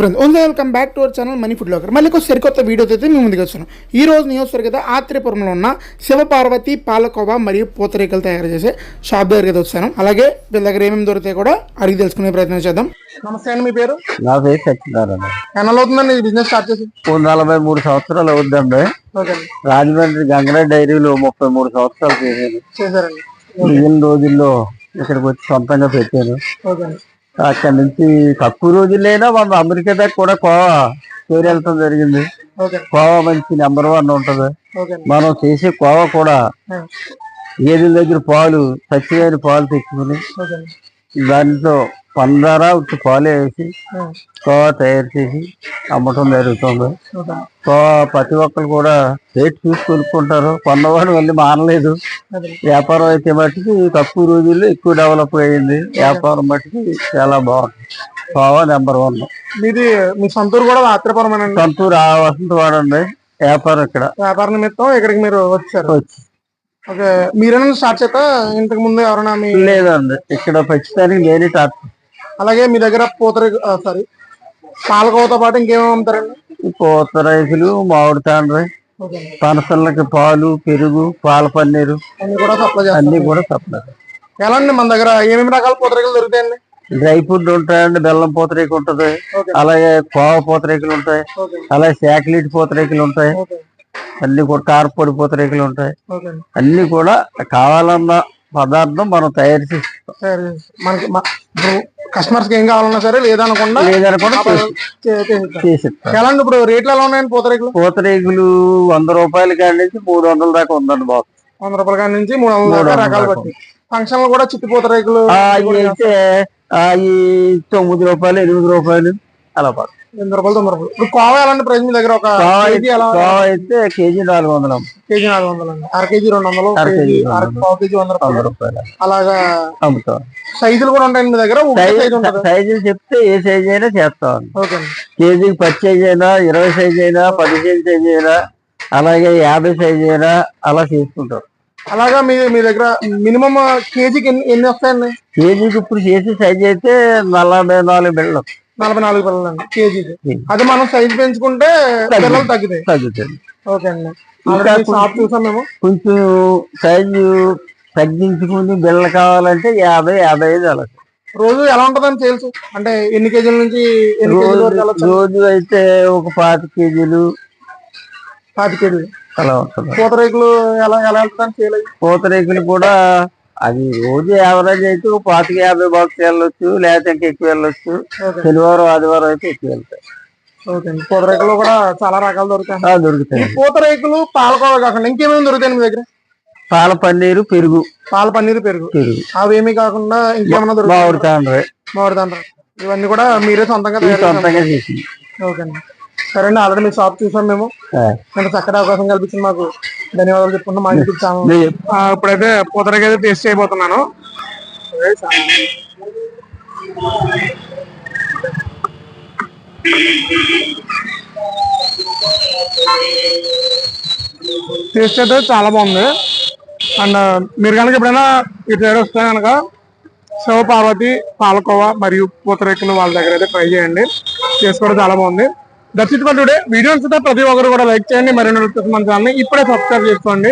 Friends only welcome back to our channel money food locker మళ్ళీ ఒక సరికొత్త వీడియోతో అయితే మేము ముందుకు వచ్చాను ఈ రోజు నియోజకవర్గ ఆత్రేయపురంలో ఉన్న శివపార్వతి పాలకోవా మరియు పూతరేకలు తయారు చేసే షాప్ దగ్గరికి అయితే వచ్చాను. అలాగే వీళ్ళ దగ్గర ఏమేమి దొరుకుతాయి కూడా అడిగి తెలుసుకునే ప్రయత్నం చేద్దాం. నమస్తే అండి మీ పేరు? నా పేరు సత్యనారాయణ. అవుతుందండి ఈ బిజినెస్ స్టార్ట్ చేసి? నలభై మూడు సంవత్సరాలు అవుద్దండి ఓకే రాజమండ్రి గంగరా డైరీలో ముప్పై మూడు సంవత్సరాలు చేశాను చేశారండి. రోజుల్లో ఇక్కడికి వచ్చి సొంతంగా పెట్టాను అక్కడి నుంచి తక్కువ రోజులైనా మనం అమెరికా దాకా కూడా కోవా పేరు వెళ్ళటం జరిగింది కోవా మంచి నెంబర్ వన్ ఉంటది. మనం చేసే కోవా కూడా గేదెల దగ్గర పాలు సత్యమైన పాలు తెచ్చుకుని దాంట్లో పందారా పాలు వేసి కోవా తయారు చేసి అమ్మటం జరుగుతుంది. సో ప్రతి ఒక్కరు కూడా రేట్ చూసి కొనుక్కుంటారు. కొన్నవాడు మళ్ళీ మానలేదు. వ్యాపారం అయితే మట్టుకి తక్కువ రోజుల్లో ఎక్కువ డెవలప్ అయ్యింది వ్యాపారం మట్టుకి చాలా బాగుంది. Khoa number one. మీది మీ సొంతూరు కూడా ఆత్రేయపురమేనండి సొంతూరు ఆ వసంత వాడండి. వ్యాపారం ఇక్కడ. వ్యాపార నిమిత్తం ఇక్కడికి మీరు వచ్చారు. వచ్చి. ఓకే. మీరేనా స్టార్ట్ చేస్తా ఇంతకు ముందు ఎవరైనా మీ లేదండి. ఇక్కడ ప్రస్తుతానికి నేనే టాప్ అలాగే మీ దగ్గర పూతరి సారీ పాలకోవతో పాటు ఇంకేమేమి అమ్ముతారండి? పూత రైతులు మామిడి తాండ్రి పనసలకి పాలు పెరుగు పాల పన్నీరు. అన్ని కూడా సప్లై అన్ని కూడా సప్లై. ఎలా అండి మన దగ్గర ఏమేమి రకాల పూతరేకలు దొరుకుతాయండి? డ్రై ఫుడ్ ఉంటాయండి బెల్లం పూతరేకు ఉంటది. అలాగే కోవ పూతరేకులు ఉంటాయి. అలాగే శాకిలీట్ పూతరేకులు ఉంటాయి. అన్ని కూడా కారపొడి పూతరేకులు ఉంటాయి. అన్ని కూడా కావాలన్న పదార్థం మనం తయారు చేసి మనకి ఇప్పుడు కస్టమర్స్కి ఏం కావాలన్నా సరే లేదనకుండా లేదనకుండా. చేసిస్తాం ఇప్పుడు రేట్లు ఎలా ఉన్నాయండి పూతరేకులు పూతరేకులు వంద రూపాయల కాడి నుంచి మూడు వందల దాకా ఉందండి బాక్స్ వంద రూపాయల కాడి నుంచి మూడు వందల దాకా రకాలు. బట్టి ఫంక్షన్లో కూడా చిట్టి పూతరేకులు అవి అయితే తొమ్మిది రూపాయలు ఎనిమిది రూపాయలు అలా ఎనిమిది రూపాయలు తొమ్మిది రూపాయలు. ఇప్పుడు కోవా ఎలా అండి ప్రైస్ మీ దగ్గర? ఒక కేజీ ఎలా? కోవ అయితే కేజీ నాలుగు వందలు కేజీ నాలుగు వందలు అండి. అర కేజీ రెండు వందలు అర కేజీ కేజీ. పావు కేజీ వంద రూపాయలు. రూపాయలు. అలాగా అమ్ముతాం. సైజులు కూడా ఉంటాయండి మీ దగ్గర? సైజులు చెప్తే ఏ సైజ్ అయినా చేస్తాం. కేజీకి పది సైజ్ అయినా ఇరవై సైజ్ అయినా పదిహేను సైజ్ అయినా అలాగే యాభై సైజ్ అయినా అలా చేసుకుంటాం. అలాగా మీ మీ దగ్గర మినిమం కేజీకి ఎన్ని ఎన్ని వస్తాయండి? కేజీకి ఇప్పుడు చేసే సైజ్ అయితే నలభై నాలుగు బిళ్ళలు నలభై నాలుగు పిల్లలు అండి కేజీకి. అది మనం సైజ్ పెంచుకుంటే పిల్లలు తగ్గుతాయి. ఓకే అండి. ఆల్రెడీ షాప్ చూసాం మేము. కొంచెం సైజు తగ్గించుకుని బిళ్ళ కావాలంటే యాభై యాభై ఐదు అలా. రోజు ఎలా ఉంటదండి సేల్స్ అంటే ఎన్ని కేజీల నుంచి ఎన్ని కేజీల వరకు రోజు వెళ్ళొచ్చు రోజు అయితే ఒక పాతి కేజీలు. పాతి కేజీలు. అలా ఉంటుంది పూతరేకులు ఎలా ఎలా వెళ్తుందని సేల్ అయ్యి? పూతరేకులు కూడా అది రోజు యావరేజ్ అయితే పాతిక యాభై బాక్స్ వెళ్ళొచ్చు లేకపోతే ఇంకా ఎక్కువ వెళ్ళొచ్చు. శనివారం ఆదివారం అయితే ఎక్కువ వెళ్తాయి. ఓకే అండి. పూతరేకులు కూడా చాలా రకాలు దొరుకుతాయి. దొరుకుతాయి. పూతరేకులు పాలకోవ కాకుండా ఇంకేమేమి దొరుకుతాయి మీ దగ్గర? పాల పన్నీరు పెరుగు. పాల పన్నీరు పెరుగు. పెరుగు. అవేమీ కాకుండా ఇంకేమైనా దొరుకుతాయి? మామిడి తాండ్రి. మామిడిదండ్ర ఇవన్నీ కూడా మీరే సొంతంగా సొంతంగా చేసింది. ఓకే అండి. సరే అండి ఆల్రెడీ మీ షాప్ చూసాం మేము. ఇంత చక్కటి అవకాశం కల్పించింది మాకు ధన్యవాదాలు చెప్పుకుంటాం మా నే- ఇప్పుడైతే పూతరేక అయితే టేస్ట్ చేయబోతున్నాను. టేస్ట్ అయితే చాలా బాగుంది. అండ్ మీరు కనుక ఎప్పుడైనా ఇటు సైడ్ వస్తే కనుక శివ పార్వతి పాలకోవా మరియు పూతరేకులు వాళ్ళ దగ్గర అయితే ట్రై చేయండి. టేస్ట్ కూడా చాలా బాగుంది. దర్శించుకోండి టుడే వీడియోస్ అయితే ప్రతి ఒక్కరు కూడా లైక్ చేయండి. మరిన్ని మన ఛానల్ని ఇప్పుడే సబ్స్క్రైబ్ చేసుకోండి.